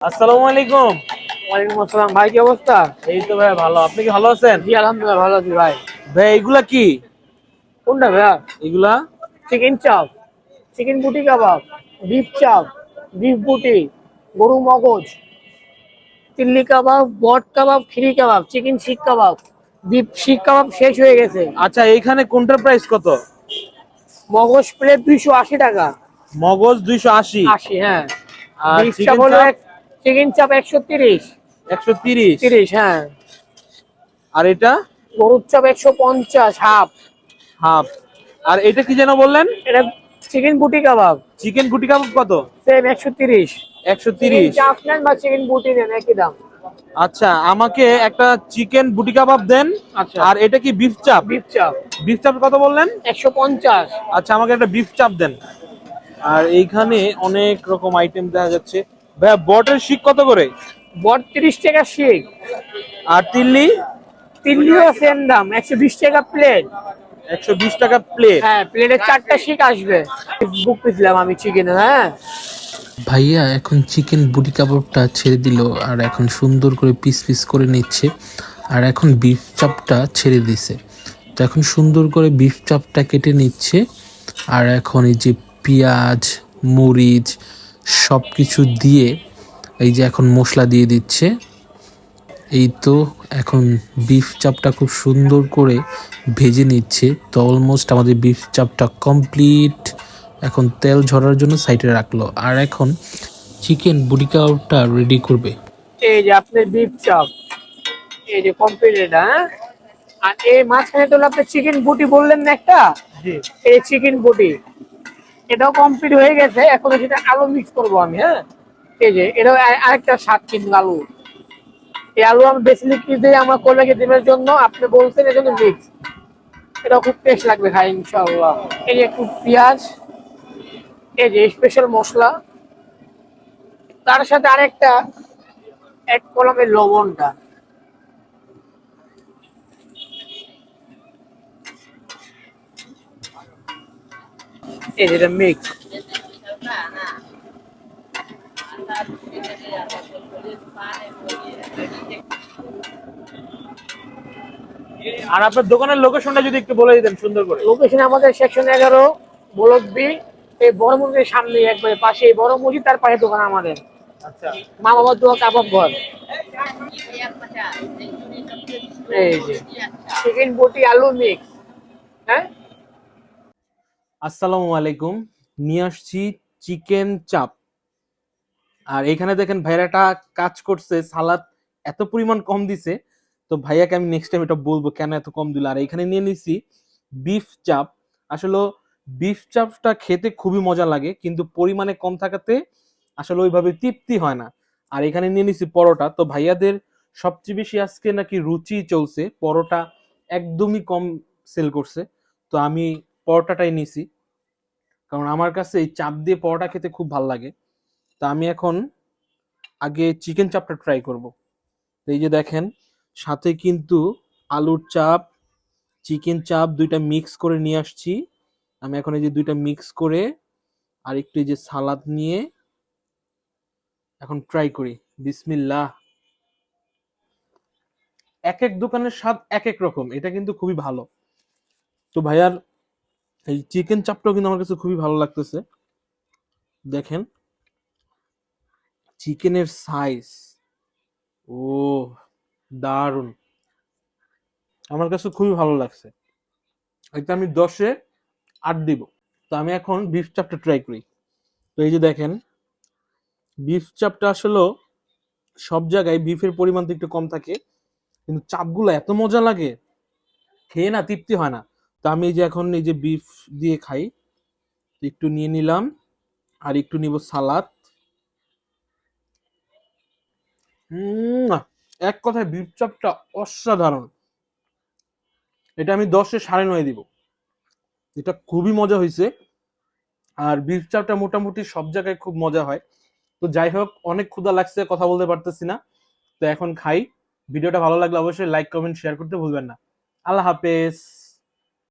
আসসালামু আলাইকুম। ওয়ালাইকুম আসসালাম ভাই কি অবস্থা? এই তো ভাই ভালো। আপনি কি ভালো আছেন? জি আলহামদুলিল্লাহ ভালো আছি ভাই। ভাই এগুলা কি? কোনটা ভাইয়া? এগুলা? চিকেন চাপ চিকেন বুটি কাবাব বিফ চাপ বিফ বুটি গরু মগজ তিল্লি কাবাব বট কাবাব খিরি কাবাব চিকেন শিক কাবাব বিফ শিক কাবাব শেষ হয়ে গেছে। আচ্ছা এইখানে কোনটার প্রাইস কত? মগজ প্লেট দুইশো আশি টাকা। মগজ দুইশো আশি। আশি হ্যাঁ। আর চিকেন চাপ একশো তিরিশ। একশো তিরিশ? তিরিশ হ্যাঁ। আর এটা? গরুর চাপ একশো পঞ্চাশ হাফ হাফ আর এটা কি যেন বললেন? এটা চিকেন বুটি কাবাব চিকেন গুটি কাবাব কত? সেম একশো তিরিশ। একশো তিরিশ। চাপ নেন বা চিকেন বুটি নেন একই দাম। আচ্ছা আমাকে একটা চিকেন বুটি কাবাব দেন। আচ্ছা। আর এটা কি বিফ চাপ বিফ চাপ বিফ চাপ কত বললেন? একশো পঞ্চাশ। আচ্ছা আমাকে একটা বিফ চাপ দেন। আর এইখানে অনেক রকম আইটেম দেখা যাচ্ছে। ভাইয়া বটের শিক কত করে? বত্রিশ টাকা শিক। আর তিল্লি? তিল্লিও সেম দাম একশো বিশ টাকা প্লেট একশো বিশ টাকা প্লেট হ্যাঁ প্লেটে চারটা শিক আসবে। বুক দিলাম আমি চিকেনের হ্যাঁ? ভাইয়া এখন চিকেন বুটি কাবাবটা ছেড়ে দিল আর এখন সুন্দর করে পিস পিস করে নিচ্ছে। আর এখন বিফ চাপটা ছেড়ে দিছে। তো এখন সুন্দর করে বিফ চাপটা কেটে নিচ্ছে। আর এখন এই যে পেঁয়াজ মরিচ সব কিছু দিয়ে এই যে এখন মশলা দিয়ে দিচ্ছে। এই তো এখন বিফ চাপটা খুব সুন্দর করে ভেজে নিচ্ছে। তো অলমোস্ট আমাদের বিফ চাপটা কমপ্লিট এখন তেল ঝরার জন্য সাইডে রাখল। আর এখন চিকেন বুটি কাবাবটা রেডি করবে। এই যে আপনার বিফ চাপ এই যে কমপ্লিট এটা হ্যাঁ? আর এই মাঝখানে তো আপনি চিকেন বুটি বললেন না একটা? এই চিকেন বুটি এটাও কমপ্লিট হয়ে গেছে, এখন সেটা আলু মিক্স করব আমি হ্যাঁ? এই যে, এটাও আরেকটা স্বাদ কিন্তু আলু। এই আলু আমি বেসিলি দিয়ে আমার কোলাকে ডিমের জন্য, আপনি বলছেন এর জন্য মিক্স এটা খুব টেস্ট লাগবে খাই ইনশাআল্লাহ। এই যে একটু পেঁয়াজ, এই যে স্পেশাল মশলা। তার সাথে আরেকটা, এক কলমের লবণটা। এই যেটা মিক্স আর আপনার দোকানের লোকেশনটা যদি একটু বলে দিতেন সুন্দর করে। লোকেশন আমাদের সেকশন এগারো বলকবি এই বড় মসজিদের সামনে একবারে পাশে। এই বড় মসজিদ তার পাশে দোকান আমাদের। আচ্ছা। মা বাবার দোয়া কাবাব ঘর। এই যে চিকেন বটি আলু মিক্স হ্যাঁ? আসসালামু আলাইকুম। নিয়ে আসছি চিকেন চাপ। আর এখানে দেখেন ভাইয়াটা কাজ করছে, সালাদ এত পরিমাণ কম দিছে। তো ভাইয়াকে আমি নেক্সট টাইম এটা বলব, কেন এত কম দিল? আর এখানে নিয়ে নিছি বিফ চাপ। আসলে বিফ চাপটা খেতে খুবই মজা লাগে, কিন্তু পরিমাণে কম থাকাতে আসলে ওইভাবে তৃপ্তি হয় না। আর এখানে নিয়ে নিছি পরোটা। তো ভাইয়াদের সবচেয়ে বেশি আজকে নাকি রুচি চলছে, পরোটা একদমই কম সেল করছে। তো আমি পরোটাটাই নিছি। কারণ আমার কাছে এই চাপ দিয়ে পরোটা খেতে খুব ভালো লাগে। তা আমি এখন আগে চিকেন চাপটা ট্রাই করব। এই যে দেখেন, সাথে কিন্তু আলুর চাপ চিকেন চাপ দুইটা মিক্স করে নিয়ে আসছি। আমি এখন এই যে দুইটা মিক্স করে আর একটু এই যে সালাদ নিয়ে এখন ট্রাই করি। বিসমিল্লাহ। এক এক দোকানের স্বাদ এক এক রকম, এটা কিন্তু খুবই ভালো। তো ভাইয়ার এই চিকেন চাপটাও কিন্তু আমার কাছে খুবই ভালো লাগতেছে। দেখেন। চিকেনের সাইজ ও দারুণ আমার কাছে খুবই ভালো লাগছে। এটা আমি দশে আট দিব। তো আমি এখন বিফ চাপটা ট্রাই করি। তো এই যে দেখেন বিফ চাপটা আসলে সব জায়গায় বিফের পরিমাণ তো একটু কম থাকে। কিন্তু চাপগুলো এত মজা লাগে, খেয়ে না তৃপ্তি হয় না। তো আমি যে এখন এই যে বিফ দিয়ে খাই একটু নিয়ে নিলাম আর একটু নিব সালাদ। এক কথায় বিফ চাপটা অসাধারণ। এটা আমি দশে সাড়ে নয় দিব। এটা খুবই মজা হয়েছে আর বিফ চাপটা মোটামুটি সব জায়গায় খুব মজা হয়। তো যাই হোক, অনেক ক্ষুধা লাগছে, কথা বলতে পারতেছি না। তো এখন খাই। ভিডিওটা ভালো লাগলে অবশ্যই লাইক কমেন্ট শেয়ার করতে ভুলবেন না। আল্লাহ হাফেজ।